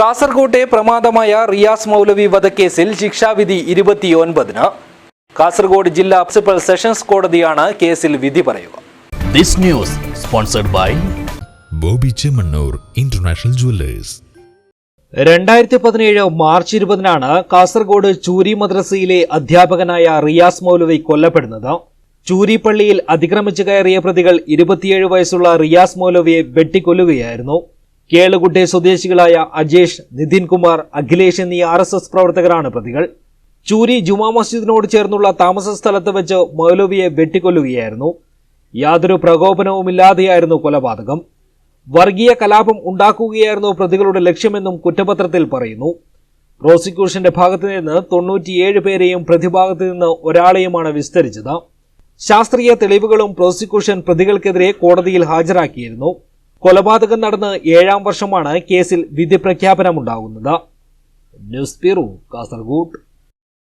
കാസർകോട്ടെ പ്രമാദമായ റിയാസ് മൗലവി വധക്കേസിൽ ശിക്ഷാവിധി ഇരുപത്തിയൊൻപതിന്. കാസർഗോഡ് ജില്ലാ പ്രിൻസിപ്പൽ സെഷൻസ് കോടതിയാണ് കേസിൽ വിധി പറയുക. This news sponsored by Boby Chemmanur international jewellers. രണ്ടായിരത്തി പതിനേഴ് മാർച്ച് ഇരുപതിനാണ് കാസർഗോഡ് ചൂരി മദ്രസയിലെ അധ്യാപകനായ റിയാസ് മൗലവി കൊല്ലപ്പെടുന്നത്. ചൂരിപ്പള്ളിയിൽ അതിക്രമിച്ചു കയറിയ പ്രതികൾ ഇരുപത്തിയേഴ് വയസ്സുള്ള റിയാസ് മൗലവിയെ വെട്ടിക്കൊല്ലുകയായിരുന്നു. കേളുകുട്ടെ സ്വദേശികളായ അജേഷ് നിതിൻ കുമാർ അഖിലേഷ് എന്നീ ആർ എസ് എസ് പ്രവർത്തകരാണ് പ്രതികൾ. ചൂരി ജുമാ മസ്ജിദിനോട് ചേർന്നുള്ള താമസ സ്ഥലത്ത് വെച്ച് മൗലവിയെ വെട്ടിക്കൊല്ലുകയായിരുന്നു. യാതൊരു പ്രകോപനവുമില്ലാതെയായിരുന്നു കൊലപാതകം. വർഗീയ കലാപം ഉണ്ടാക്കുകയായിരുന്നു പ്രതികളുടെ ലക്ഷ്യമെന്നും കുറ്റപത്രത്തിൽ പറയുന്നു. പ്രോസിക്യൂഷന്റെ ഭാഗത്തു നിന്ന് തൊണ്ണൂറ്റിയേഴ് പേരെയും പ്രതിഭാഗത്തു നിന്ന് ഒരാളെയുമാണ് വിസ്തരിച്ചത്. ശാസ്ത്രീയ തെളിവുകളും പ്രോസിക്യൂഷൻ പ്രതികൾക്കെതിരെ കോടതിയിൽ ഹാജരാക്കിയിരുന്നു. കൊലപാതകം നടന്ന് ഏഴാം വർഷമാണ് കേസിൽ വിധി പ്രഖ്യാപനമുണ്ടാകുന്നത്. News bureau Kasaragod.